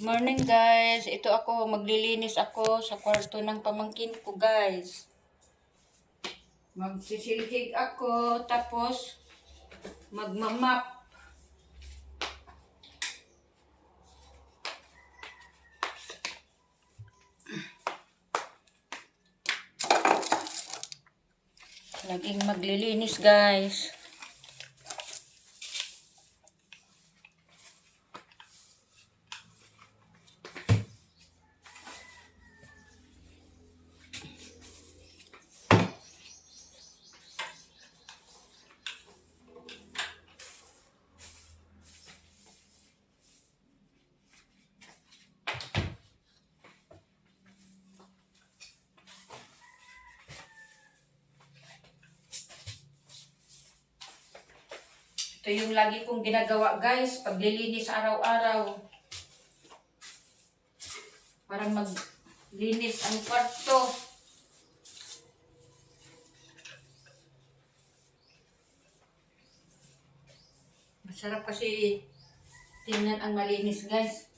Morning guys. Ito ako, maglilinis ako sa kwarto ng pamangkin ko guys. Magsisilhig ako, tapos magmamap. Laging maglilinis guys. Ito yung lagi kong ginagawa guys, paglilinis araw-araw. Para maglinis ang kwarto. Masarap kasi tingnan ang malinis guys.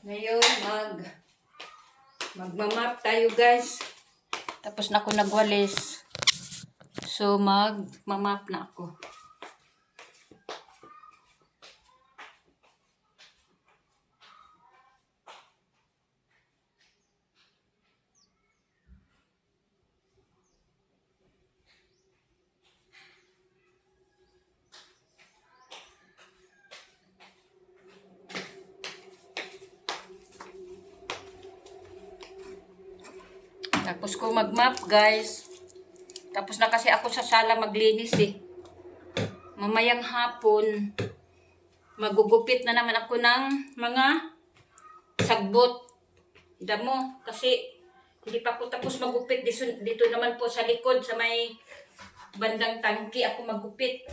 Ngayon, mag magmamap tayo guys. Tapos na ako nagwalis. So, magmamap na ako. Tapos ko magmap guys. Tapos na kasi ako sa sala maglinis eh. Mamayang hapon, magugupit na naman ako ng mga sagbot. Damo, kasi hindi pa ako tapos magupit. Dito, dito naman po sa likod, sa may bandang tangki ako magupit.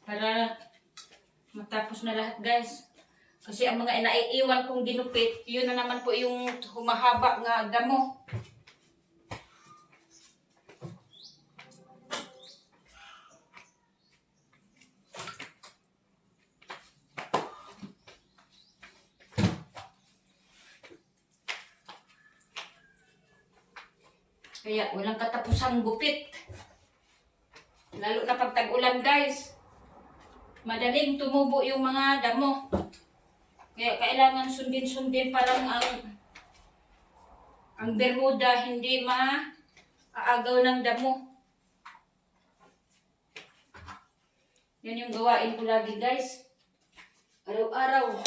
Para matapos na lahat guys. Kasi ang mga inaiiwan kong ginupit, yun na naman po yung humahaba nga damo. Kaya walang katapusang gupit. Lalo na pag tag-ulan guys. Madaling tumubo yung mga damo. Kaya kailangan sundin-sundin parang ang ang Bermuda hindi ma aagaw ng damo. Yan yung gawain ko lagi guys. Araw-araw.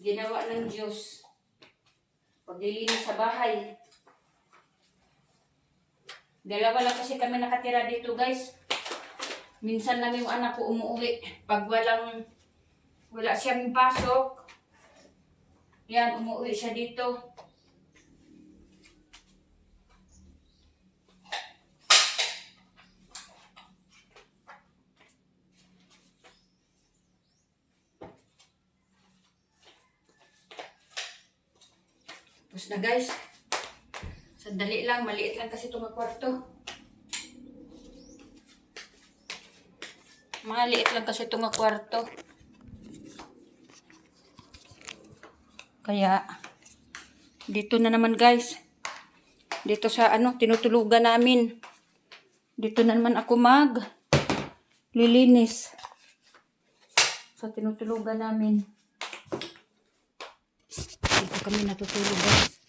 Ginawa ng Diyos. Paglilinis sa bahay. Dalawa lang kasi kami nakatira dito guys. Minsan lang yung anak ko umuwi. Pag walang wala siyang pasok. Yan, umuwi siya dito. Tapos na guys. Sandali lang, maliit lang kasi itong kwarto. Maliit lang kasi itong kwarto. Kaya, dito na naman guys. Dito sa ano, tinutulugan namin. Dito na naman ako mag lilinis. Sa tinutulugan namin. Dito kami natutulog guys.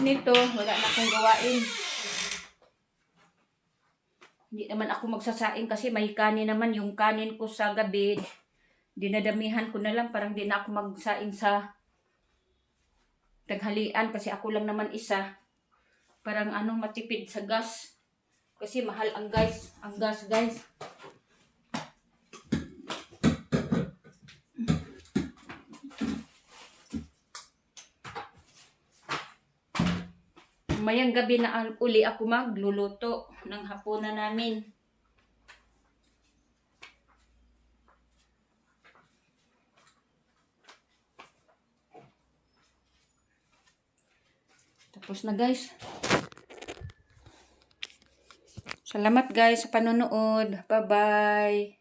Nito, wala na akong gawain. Hindi naman ako magsasaing kasi may kanin naman yung kanin ko sa gabi. Dinadamihan ko na lang parang di na ako magsaing sa taghalian kasi ako lang naman isa. Parang ano matipid sa gas. Kasi mahal ang gas, ang gas guys. Mayang gabi na uli ako magluluto ng hapunan namin. Tapos na guys. Salamat guys sa panonood. Bye-bye.